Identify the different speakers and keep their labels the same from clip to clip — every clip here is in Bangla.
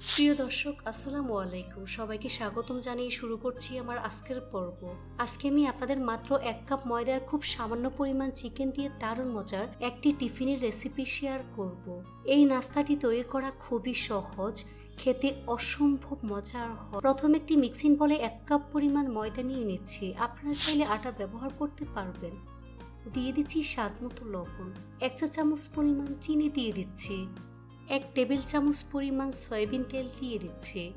Speaker 1: প্রিয় দর্শক, আসসালামু আলাইকুম। সবাইকে স্বাগতম জানিয়ে শুরু করছি আমার আজকের পর্ব। আজকে আমি আপনাদের মাত্র এক কাপ ময়দার খুব সামান্য পরিমাণ চিকেন দিয়ে দারুণ মজার একটি টিফিনের রেসিপি শেয়ার করব। এই নাস্তাটি তৈরি করা খুবই সহজ, খেতে অসম্ভব মজার হয়। প্রথম একটি মিক্সিং বলে এক কাপ পরিমাণ ময়দা নিয়ে নিচ্ছি। আপনারা চাইলে আটা ব্যবহার করতে পারবেন। দিয়ে দিচ্ছি স্বাদ মতো লবণ। এক চা চামচ পরিমাণ চিনি দিয়ে দিচ্ছি। এক টেবিল চামচ পরিমাণ সয়াবিন তেল দিয়ে দিচ্ছে।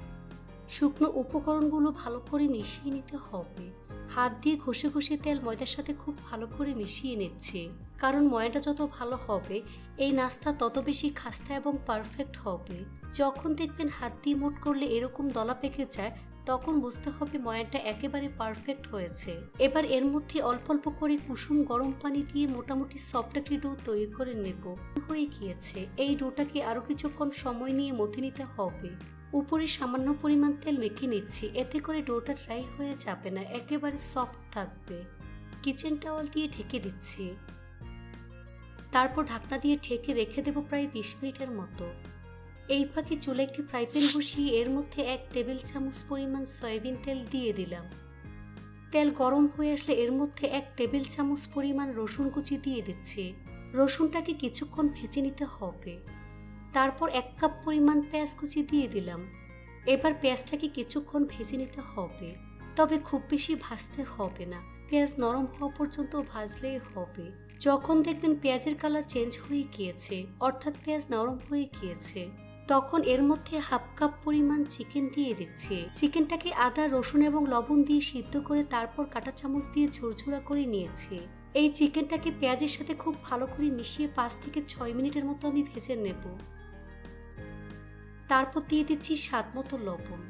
Speaker 1: শুকনো উপকরণগুলো ভালো করে মিশিয়ে নিতে হবে। হাত দিয়ে ঘষে ঘষে তেল ময়দার সাথে খুব ভালো করে মিশিয়ে নিচ্ছে। কারণ ময়দা যত ভালো হবে, এই নাস্তা তত বেশি খাস্তা এবং পারফেক্ট হবে। যখন দেখবেন হাত দিয়ে মোট করলে এরকম দলা পেকে যায় তখন বুঝতে হবে ময়ানটা একেবারে পারফেক্ট হয়েছে। এবার এর মধ্যে অল্প অল্প করে কুসুম গরম পানি দিয়ে মোটামুটি সফট একটি ডো তৈরি করে নেব। হয়ে গিয়েছে। এই ডোটাকে আরও কিছুক্ষণ সময় নিয়ে মথে নিতে হবে। উপরে সামান্য পরিমাণ তেল মেখে নিচ্ছি। এতে করে ডোটা ড্রাই হয়ে যাবে না, একেবারে সফট থাকবে। কিচেন টাওয়াল দিয়ে ঢেকে দিচ্ছি। তারপর ঢাকনা দিয়ে ঢেকে রেখে দেবো প্রায় বিশ মিনিটের মতো। এই ফাঁকে চুলে একটি ফ্রাই প্যান বসিয়ে এর মধ্যে এক টেবিল চামচ পরিমাণ সয়াবিন তেল দিয়ে দিলাম। তেল গরম হয়ে আসলে এর মধ্যে এক টেবিল চামচ পরিমাণ রসুন কুচি দিয়ে দিচ্ছি। রসুনটাকে কিছুক্ষণ ভেজে নিতে হবে। তারপর এক কাপ পরিমাণ পেঁয়াজ কুচি দিয়ে দিলাম। এবার পেঁয়াজটাকে কিছুক্ষণ ভেজে নিতে হবে। তবে খুব বেশি ভাজতে হবে না। পেঁয়াজ নরম হওয়া পর্যন্ত ভাজলেই হবে। যখন দেখবেন পেঁয়াজের কালার চেঞ্জ হয়ে গিয়েছে, অর্থাৎ পেঁয়াজ নরম হয়ে গিয়েছে তখন এর মধ্যে হাফ কাপ পরিমাণ চিকেন দিয়ে দিচ্ছে। চিকেনটাকে আদা, রসুন এবং লবণ দিয়ে সিদ্ধ করে তারপর কাঁটা চামচ দিয়ে ঝুরঝুরা করে নিয়েছে। এই চিকেনটাকে পেঁয়াজের সাথে খুব ভালো করে মিশিয়ে পাঁচ থেকে ছয় মিনিটের মতো আমি ভেজে নেব। তারপর দিয়ে দিচ্ছি স্বাদ মতো লবণ।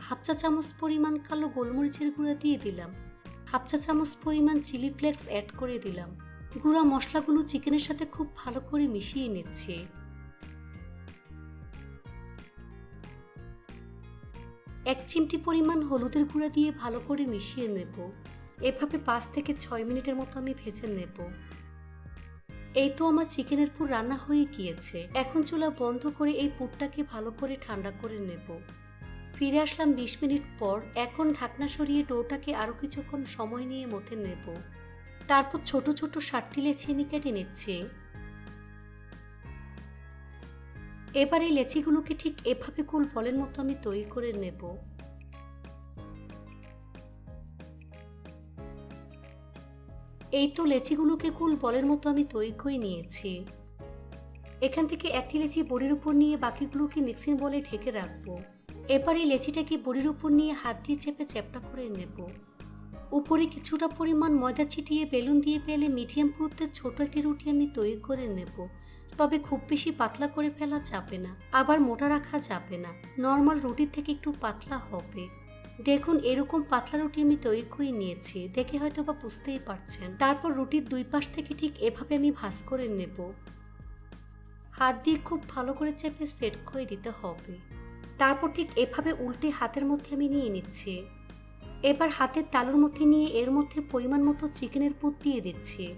Speaker 1: হাফ চা চামচ পরিমাণ কালো গোলমরিচের গুঁড়া দিয়ে দিলাম। হাফ চা চামচ পরিমাণ চিলি ফ্লেক্স অ্যাড করে দিলাম। গুঁড়া মশলাগুলো চিকেনের সাথে খুব ভালো করে মিশিয়ে নিচ্ছে। এক চিমটি পরিমাণ হলুদের গুঁড়া দিয়ে ভালো করে মিশিয়ে নেব। এভাবে পাঁচ থেকে ছয় মিনিটের মতো আমি ভেজে নেব। এই তো আমার চিকেনের পুর রান্না হয়ে গিয়েছে। এখন চুলা বন্ধ করে এই পুরটাকে ভালো করে ঠান্ডা করে নেব। ফিরে আসলাম বিশ মিনিট পর। এখন ঢাকনা সরিয়ে ডোটাকে আরও কিছুক্ষণ সময় নিয়ে মথে নেব। তারপর ছোট ছোট ষাটটি লেচি আমি কেটে নিচ্ছি। এবার এই লেচিগুলোকে ঠিক এভাবে কুল বলের মতো আমি তৈরি করে নেব। এই তো লেচিগুলোকে কুল বলের মতো আমি তৈরি করে নিয়েছি। এখান থেকে একটি লেচি বড়ির উপর নিয়ে বাকিগুলোকে মিক্সিং বলে ঢেকে রাখব। এবার এই লেচিটাকে বড়ির উপর নিয়ে হাত দিয়ে চেপে চ্যাপটা করে নেব। উপরে কিছুটা পরিমাণ ময়দা ছিটিয়ে বেলুন দিয়ে পেলে মিডিয়াম পুরুত্বের ছোট একটি রুটি আমি তৈরি করে নেব। তবে খুব বেশি পাতলা করে ফেলা যাবে না, আবার মোটা রাখা যাবে না। নর্মাল রুটির থেকে একটু পাতলা হবে। দেখুন, এরকম পাতলা রুটি আমি তৈরি করে নিয়েছি, দেখে হয়তো বা বুঝতেই পারছেন। তারপর রুটির দুই পাশ থেকে ঠিক এভাবে আমি ভাঁজ করে নেব। হাত দিয়ে খুব ভালো করে চেপে সেট করে দিতে হবে। তারপর ঠিক এভাবে উল্টে হাতের মধ্যে আমি নিয়ে নিচ্ছি। এবার হাতের তালুর মধ্যে নিয়ে এর মধ্যে পরিমাণ মতো চিকেনের পুর দিয়ে দিচ্ছি।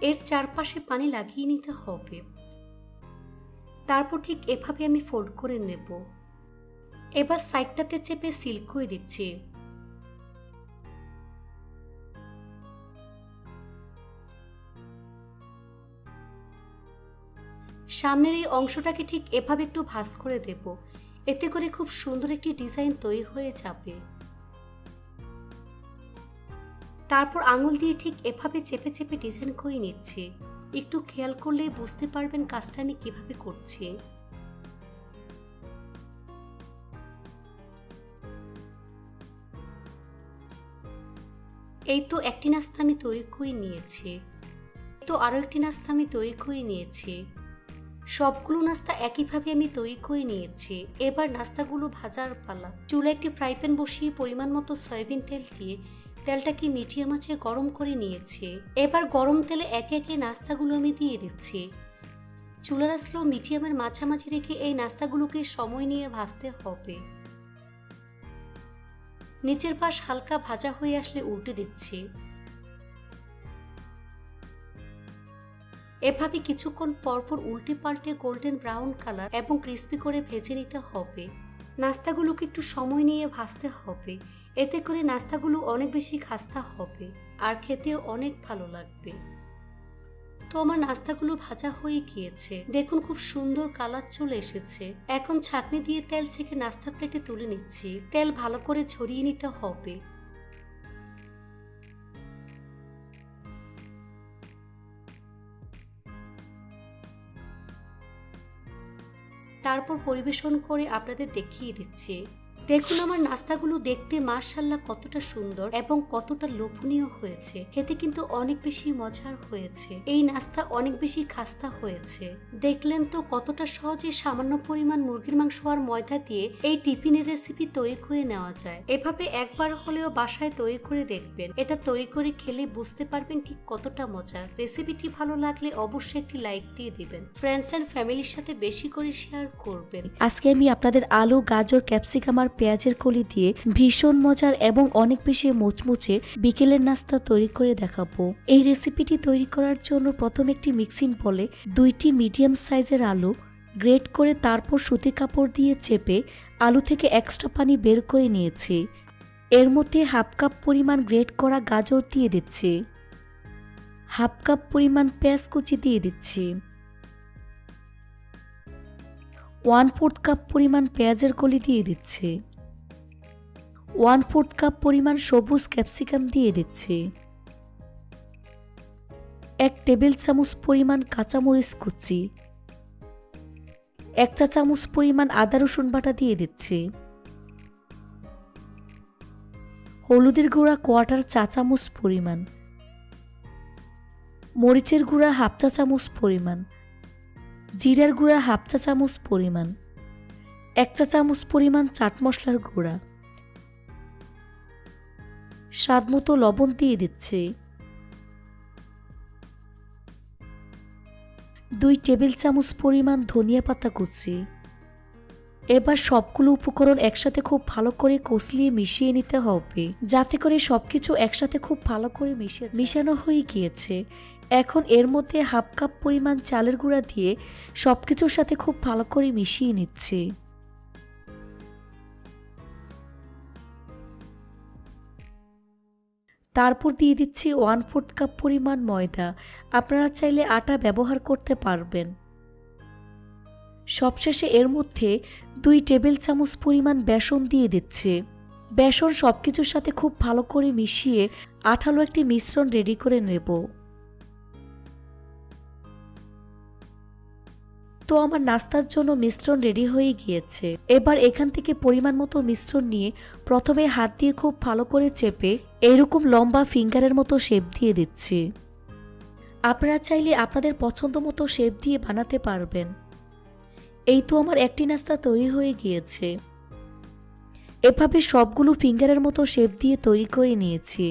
Speaker 1: এর চারপাশে পানি লাগিয়ে নিতে হবে। তারপর ঠিক এভাবে আমি ফোল্ড করে নেব। এবার সাইডটাতে চেপে সিল করে দিচ্ছি। সামনের এই অংশটাকে ঠিক এভাবে একটু ভাঁজ করে দেব। এতে করে খুব সুন্দর একটি ডিজাইন তৈরি হয়ে যাবে। তারপর আঙুল দিয়ে ঠিক এভাবে চেপে চেপে ডিজাইন করে নিচ্ছে। একটু খেয়াল করলে বুঝতে পারবেন কাজটা আমি কীভাবে করছি। এই তো একটি নাস্তা আমি তৈরি করে নিয়েছি। তো আরও একটি নাস্তা আমি তৈরি করে নিয়েছি। সবগুলো নাস্তা একইভাবে আমি তৈরি করে নিয়েছি। এবার নাস্তাগুলো ভাজার পালা। চুলে একটি ফ্রাই প্যান বসিয়ে পরিমাণ মতো সয়াবিন তেল দিয়ে তেলটাকে মিডিয়াম আঁচে গরম করে নিয়েছি। এবার গরম তেলে একে একে নাস্তাগুলো আমি দিয়ে দিচ্ছি। চুলার আসলো মিডিয়ামের মাঝামাঝি রেখে এই নাস্তাগুলোকে সময় নিয়ে ভাজতে হবে। নিচের পাশ হালকা ভাজা হয়ে আসলে উল্টে দিচ্ছি। এভাবে কিছুক্ষণ পরপর উল্টে পাল্টে গোল্ডেন ব্রাউন কালার এবং ক্রিস্পি করে ভেজে নিতে হবে। নাস্তাগুলোকে একটু সময় নিয়ে ভাজতে হবে। এতে করে নাস্তাগুলো অনেক বেশি খাস্তা হবে আর খেতেও অনেক ভালো লাগবে। তো আমার নাস্তাগুলো ভাজা হয়ে গিয়েছে। দেখুন খুব সুন্দর কালার চলে এসেছে। এখন ছাঁকনি দিয়ে তেল ছেঁকে নাস্তার প্লেটে তুলে নিচ্ছি। তেল ভালো করে ছড়িয়ে নিতে হবে। তারপর পরিবেশন করে আপনাদের দেখিয়ে দিচ্ছি। দেখুন আমার নাস্তাগুলো দেখতে মার্শাল্লাহ কতটা সুন্দর এবং কতটা লোভনীয় হয়েছে। খেতে কিন্তু অনেক বেশি মজার হয়েছে। এই নাস্তা অনেক বেশি খাস্তা হয়েছে। দেখলেন তো কতটা সহজে সামান্য পরিমাণ মুরগির মাংস আর ময়দা দিয়ে এই টিফিনের রেসিপি তৈরি করে নেওয়া যায়। এভাবে একবার হলেও বাসায় তৈরি করে দেখবেন। এটা তৈরি করে খেলে বুঝতে পারবেন ঠিক কতটা মজার। রেসিপিটি ভালো লাগলে অবশ্যই একটি লাইক দিয়ে দিবেন। ফ্রেন্ডস অ্যান্ড ফ্যামিলির সাথে বেশি করে শেয়ার করবেন।
Speaker 2: আজকে আমি আপনাদের আলু, গাজর ক্যাপসিকাম আর পেঁয়াজের কলি দিয়ে ভীষণ মজার এবং অনেক বেশি মুচমুচে বিকেলের নাস্তা তৈরি করে দেখাবো। এই রেসিপিটি তৈরি করার জন্য প্রথম একটি মিক্সিং বলে দুইটি মিডিয়াম সাইজের আলু গ্রেট করে তারপর সুতি কাপড় দিয়ে চেপে আলু থেকে এক্সট্রা পানি বের করে নিয়েছি। এর মধ্যে হাফ কাপ পরিমাণ গ্রেট করা গাজর দিয়ে দিচ্ছি। হাফ কাপ পরিমাণ পেঁয়াজ কুচি দিয়ে দিচ্ছি। ওয়ান ফোর্থ কাপ পরিমাণ পেঁয়াজের কলি দিয়ে দিচ্ছে। ওয়ান ফোর্থ কাপ পরিমাণ সবুজ ক্যাপসিকাম দিয়ে দিচ্ছে। এক টেবিল চামচ পরিমাণ কাঁচামরিচ কুচি। এক চা চামচ পরিমাণ আদা রসুন বাটা দিয়ে দিচ্ছে। হলুদের গুঁড়া কোয়াটার চা চামচ পরিমাণ। মরিচের গুঁড়া হাফ চা চামচ পরিমাণ। জিরার গুঁড়া হাফ চা চামচ পরিমাণ, এক চা চামচ পরিমাণ চাট মশলার গুঁড়া। স্বাদ মতো লবণ দিয়ে দিচ্ছে। দুই টেবিল চামচ পরিমাণ ধনিয়া পাতা কুচি। এবার সবগুলো উপকরণ একসাথে খুব ভালো করে কষলিয়ে মিশিয়ে নিতে হবে, যাতে করে সবকিছু একসাথে খুব ভালো করে মিশিয়ে মিশানো হয়ে গিয়েছে। এখন এর মধ্যে হাফ কাপ পরিমাণ চালের গুঁড়া দিয়ে সব কিছুর সাথে খুব ভালো করে মিশিয়ে নিচ্ছে। তারপর দিয়ে দিচ্ছি ওয়ান ফোর্থ কাপ পরিমাণ ময়দা। আপনারা চাইলে আটা ব্যবহার করতে পারবেন। সবশেষে এর মধ্যে দুই টেবিল চামচ পরিমাণ বেসন দিয়ে দিচ্ছে। বেসন সব কিছুর সাথে খুব ভালো করে মিশিয়ে আঠালো একটি মিশ্রণ রেডি করে নেব। তো আমার নাস্তার জন্য মিশ্রণ রেডি হয়ে গিয়েছে। এবার এখান থেকে পরিমাণ মতো মিশ্রণ নিয়ে প্রথমে হাত দিয়ে খুব ভালো করে চেপে এইরকম লম্বা ফিঙ্গারের মতো শেপ দিয়ে দিচ্ছি। আপনারা চাইলে আপনাদের পছন্দ মতো শেপ দিয়ে বানাতে পারবেন। এই তো আমার একটি নাস্তা তৈরি হয়ে গিয়েছে। এভাবে সবগুলো ফিঙ্গারের মতো শেপ দিয়ে তৈরি করে নিয়েছি।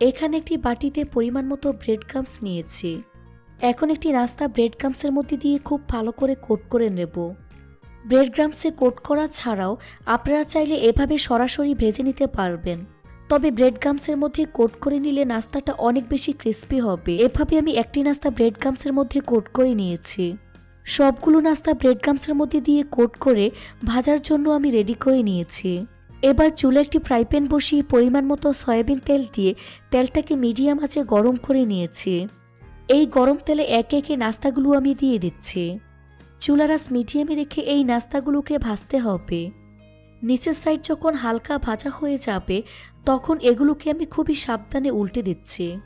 Speaker 2: এখানে একটি বাটিতে পরিমাণ মতো ব্রেড ক্রামস নিয়েছি। এখন একটি নাস্তা ব্রেড ক্রামসের মধ্যে দিয়ে খুব ভালো করে কোট করে নেব। ব্রেড ক্রামসে কোট করা ছাড়াও আপনারা চাইলে এভাবে সরাসরি ভেজে নিতে পারবেন। তবে ব্রেড গামসের মধ্যে কোট করে নিলে নাস্তাটা অনেক বেশি ক্রিস্পি হবে। এভাবে আমি একটি নাস্তা ব্রেড গামসের মধ্যে কোট করে নিয়েছি। সবগুলো নাস্তা ব্রেড গামসের মধ্যে দিয়ে কোট করে ভাজার জন্য আমি রেডি করে নিয়েছি। এবার চুলে একটি ফ্রাই প্যান বসিয়ে পরিমাণ মতো সয়াবিন তেল দিয়ে তেলটাকে মিডিয়াম আঁচে গরম করে নিয়েছি। এই গরম তেলে একে একে নাস্তাগুলো আমি দিয়ে দিচ্ছি। চুলারাস মিডিয়ামে রেখে এই নাস্তাগুলোকে ভাজতে হবে। নিচের সাইড যখন হালকা ভাজা হয়ে যাবে, তখন এগুলোকে আমি খুবই সাবধানে উল্টে দিচ্ছি।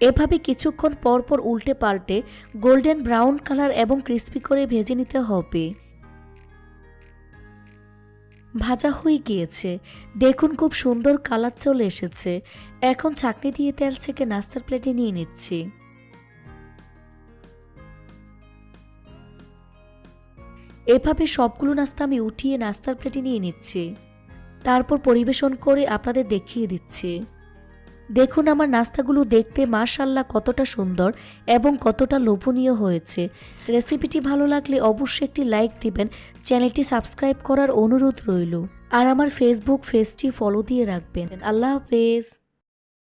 Speaker 2: এভাবে কিছুক্ষণ পর পর উল্টে পাল্টে গোল্ডেন ব্রাউন কালার এবং ক্রিস্পি করে ভেজে নিতে হবে। ভাজা হয়ে গিয়েছে। দেখুন খুব সুন্দর কালার চলে এসেছে। এখন চাকনি দিয়ে তেল ছেঁকে নাস্তার প্লেটে নিয়ে নিচ্ছি। এভাবে সবগুলো নাস্তা আমি উঠিয়ে নাস্তার প্লেটে নিয়ে নিচ্ছি। তারপর পরিবেশন করে আপনাদের দেখিয়ে দিচ্ছি। দেখুন আমার নাস্তাগুলো দেখতে মাশাল্লাহ কতটা সুন্দর এবং কতটা লোভনীয় হয়েছে। রেসিপিটি ভালো লাগলে অবশ্যই একটি লাইক দিবেন, চ্যানেলটি সাবস্ক্রাইব করার অনুরোধ রইল। আর আমার ফেসবুক পেজটি ফলো দিয়ে রাখবেন। আল্লাহ হাফেজ।